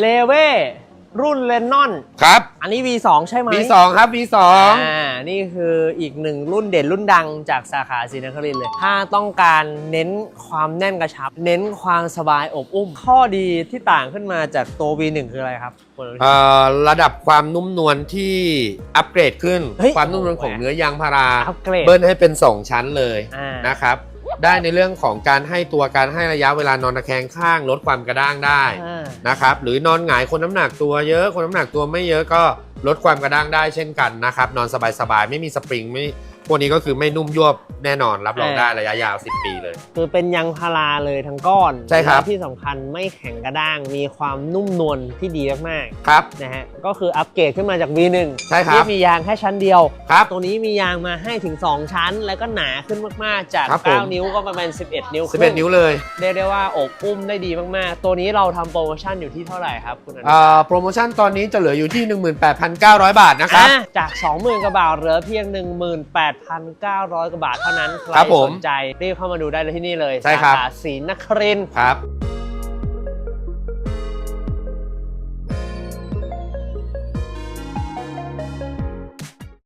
เลเว่รุ่นเลนนอน ครับ อันนี้ V2 ใช่ไหม V2 ครับ V2 อ่า นี่คืออีกหนึ่งรุ่นเด่นรุ่นดังจากสาขาศรีนครินทร์เลย ถ้าต้องการเน้นความแน่นกระชับ เน้นความสบายอบอุ้ม ข้อดีที่ต่างขึ้นมาจากตัว V1 คืออะไรครับคุณอนุทิน เอ่อระดับความนุ่มนวลที่อัปเกรดขึ้น เฮ้ยความนุ่มนวลของเนื้อยางพารา อัปเกรดเบิ้ลให้เป็น 2 ชั้นเลยอ่าน นะครับ ได้ในเรื่องของการให้ตัวการให้ระยะเวลานอนตะแคงข้างลดความกระด้างได้อ่า นะครับหรือนอนหงายคนน้ำหนักตัวเยอะคนน้ำหนักตัวไม่เยอะก็ลดความกระด้างได้เช่นกันนะครับนอนสบายๆไม่มีสปริงไม่ พวกนี้ก็คือไม่นุ่มยวบแน่นอนรับรองได้ระยะยาว 10 ปีเลย คือเป็นยางพาราเลยทั้งก้อนใช่ครับ และที่สำคัญไม่แข็งกระด้าง มีความนุ่มนวลที่ดีมากครับ ๆนะฮะก็คืออัปเกรดขึ้นมาจาก V1 ใช่ครับ ที่มียางแค่ชั้นเดียว ครับ ตัวนี้มียางมาให้ถึง 2 ชั้น แล้วก็หนาขึ้นมากๆ จาก ครับผม 9 นิ้วก็ประมาณ 11 นิ้วครึ่ง11นิ้วเลยเรียกได้ว่าอบอุ้มได้ดีมากๆ ตัวนี้เราทำโปรโมชั่นอยู่ที่เท่าไหร่ครับคุณอนุเอ่อโปรโมชั่นตอนนี้จะเหลืออยู่ที่ 18,900 บาทนะครับ อะจาก 20,000กว่าบาทเหลือเพียง18,900 กว่าบาทเท่านั้นใครครับผมสนใจรีบเข้ามาดูได้เลยที่นี่เลยใช่ครับ สาขาศรีนครินทร์ ครับ